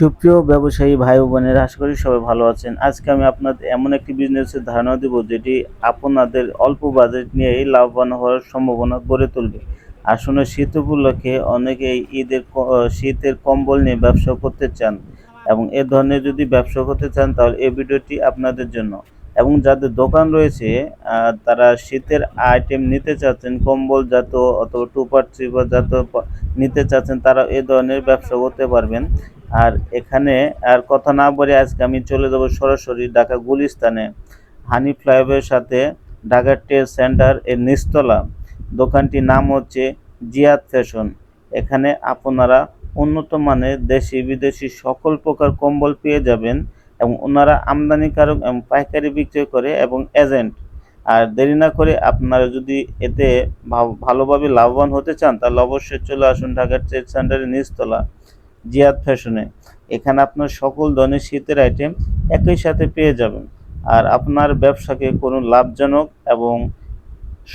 সুপ্রিয় ব্যবসায়ী ভাই বোনেরা, আশা করি সবাই ভালো আছেন। আজকে আমি আপনাদের এমন একটি বিজনেসের ধারণা দেব, যেটি আপনাদের অল্প বাজেট নিয়েই লাভবান হওয়ার সম্ভাবনা গড়ে তুলবে। আসলে শীত উপলক্ষে অনেকেই ঈদের শীতের কম্বল নিয়ে ব্যবসা করতে চান এবং এ ধরনের যদি ব্যবসা করতে চান, তাহলে এই ভিডিওটি আপনাদের জন্য। এবং যাদের দোকান রয়েছে তারা শীতের আইটেম নিতে চাচ্ছেন কম্বল জাত অথবা টুপার থ্রিপার জাত নিতে চাচ্ছেন তারা এ ধরনের ব্যবসা করতে পারবেন। আর এখানে, আর কথা না বলে আজকে আমি চলে যাব সরাসরি ঢাকা গুলিস্তানে। হানি ফ্লাইওভারের সাথে ঢাকা ট্রেড সেন্টার এর নিস্তলা দোকানটির নাম হচ্ছে জিয়াদ ফ্যাশন। এখানে আপনারা উন্নত মানের দেশি বিদেশি সকল প্রকার কম্বল পেয়ে যাবেন। এবং ওনারা আমদানিকারক এবং পাইকারি বিক্রয় করে এবং এজেন্ট আর দেরি না করে আপনারা যদি এতে ভালোভাবে লাভবান হতে চান, তাহলে অবশ্যই চলে আসুন ঢাকার ট্রেড সেন্টারের নিচতলা, জিয়াদ ফ্যাশনে। এখানে আপনার সকল ধরনের শীতের আইটেম একই সাথে পেয়ে যাবেন। আর আপনার ব্যবসাকে কোনো লাভজনক এবং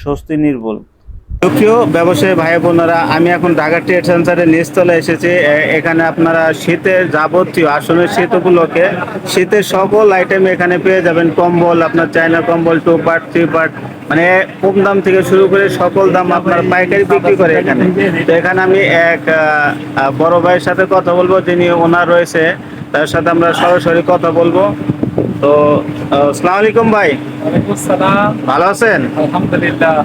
স্বস্তি নির্ভুল। প্রিয় ব্যবসায়ী ভাই বোনেরা, আমি এখন ঢাকা ট্রেড সেন্টারের নিচতলা এসেছি। এখানে আপনারা শীতের যাবতীয় আসলে শীত উপলক্ষে শীতের সকল আইটেম এখানে পেয়ে যাবেন। কম্বল, আপনার চায়না কম্বল, টু পার্ট, থ্রি পার্ট মানে কম দাম থেকে শুরু করে সকল দাম আপনার পাইকারি বিক্রি করে এখানে। তো এখানে আমি এক বড় ভাইয়ের সাথে কথা বলব, যিনি ওনার রয়েছে, তার সাথে আমরা সরাসরি কথা বলব। তো আসসালামু আলাইকুম ভাই। ওয়ালাইকুম আসসালাম ভালো আছেন? আলহামদুলিল্লাহ।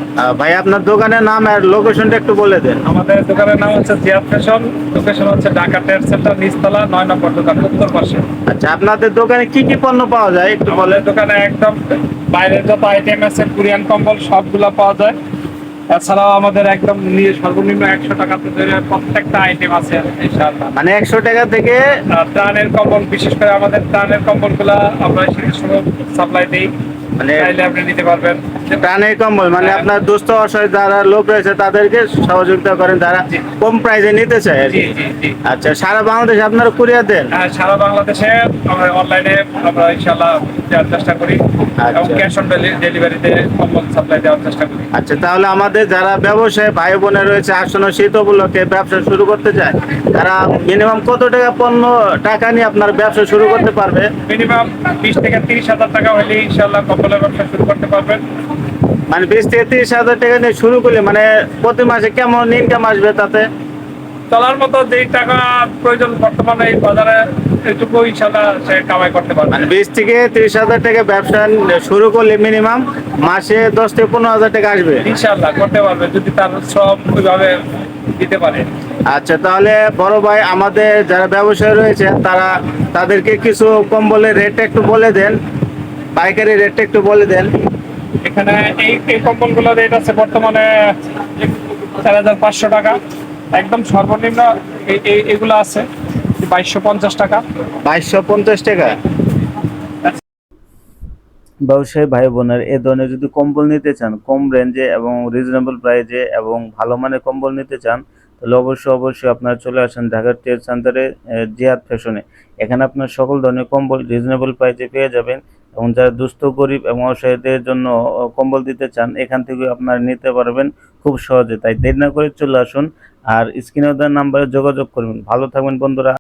ভাই আপনার দোকানের নাম আর লোকেশনটা একটু বলে দেন। আমাদের দোকানের নাম হচ্ছে জিয়াদ ফ্যাশন। লোকেশন হচ্ছে ঢাকা ট্রেড সেন্টার নিচতলা নয় নম্বর দোকান উত্তর পাশে। আচ্ছা আপনাদের দোকানে কি কি পণ্য পাওয়া যায়? একটু আমাদের দোকানে একদম বাইরের যত আইটেম আছে কোরিয়ান কম্বল সবগুলো পাওয়া যায়। এছাড়াও আমাদের একদম নিয়ে সর্বনিম্ন একশো টাকা থেকে প্রত্যেকটা আইটেম আছে ইনশাআল্লাহ। মানে একশো টাকা থেকে ত্রাণের কম্বল বিশেষ করে আমাদের ত্রাণের কম্বলগুলো আমরা শীতের সময় সাপ্লাই দিই। মানে চাইলে আপনি নিতে পারবেন। প্রাণের কম্বল মানে হ্যাঁ। আপনার দুস্থ অসহায় যারা লোক রয়েছে তাদেরকে সহযোগিতা করেন যারা কম প্রাইসে নিতে চায় আর কি। আচ্ছা সারা বাংলাদেশে আপনারা কুরিয়ার দেন? হ্যাঁ, সারা বাংলাদেশে আমরা অনলাইনে আমরা ইনশাল্লাহ দেওয়ার চেষ্টা করি আচ্ছা। এবং ক্যাশ অন ডেলিভারিতে কম্বল সাপ্লাই দেওয়ার চেষ্টা করি। আচ্ছা তাহলে আমাদের যারা ব্যবসায়ী ভাই বোনের রয়েছে আসন্ন শীত উপলক্ষে ব্যবসা শুরু করতে চায় তারা মিনিমাম কত টাকা পণ্য টাকা নিয়ে আপনার ব্যবসা শুরু করতে পারবে? মিনিমাম বিশ থেকে তিরিশ হাজার টাকা হলে ইনশাল্লাহ কম্বলের ব্যবসা শুরু করতে পারবেন। মানে বিশ থেকে তিরিশ হাজার টাকা নিয়ে শুরু করলে মানে প্রতি মাসে কেমন ইনকাম আসবে তাতে? চলার মতো যেই টাকা প্রয়োজন বর্তমানে এই বাজারে এটুকু ইনশাল্লাহ সে কামাই করতে পারবে। মানে বিশ থেকে তিরিশ হাজার টাকা ব্যবসা শুরু করলে মিনিমাম মাসে দশ থেকে পনেরো হাজার টাকা আসবে? ইনশাল্লাহ করতে পারবে যদি তার শ্রম ওইভাবে দিতে পারে। আচ্ছা তাহলে বড় ভাই আমাদের যারা ব্যবসায়ী রয়েছে তারা তাদেরকে কিছু কম্বলের রেটটা একটু বলে দেন পাইকারি রেটটা একটু বলে দেন। এখানে এই এই কম্বলগুলোর রেট আছে বর্তমানে চার হাজার পাঁচশো টাকা। একদম সর্বনিম্ন এগুলো আছে বাইশশো পঞ্চাশ টাকা। বাইশশো পঞ্চাশ টাকা? ব্যবসায়ী ভাই বোনের এ ধরনের যদি কম্বল নিতে চান কম রেঞ্জে এবং রিজনেবল প্রাইজে এবং ভালো মানের কম্বল নিতে চান তাহলে অবশ্যই অবশ্যই আপনারা চলে আসেন ঢাকার ট্রেড সেন্টারে জিহাদ ফ্যাশনে। এখানে আপনার সকল ধরনের কম্বল রিজনেবল প্রাইজে পেয়ে যাবেন। এবং যারা দুস্থ, গরিব এবং অসহায়দের জন্য কম্বল দিতে চান, এখান থেকে আপনারা নিতে পারবেন খুব সহজে। তাই দেরি না করে চলে আসুন আর স্ক্রিনে দেওয়ার নাম্বারে যোগাযোগ করবেন ভালো থাকবেন বন্ধুরা।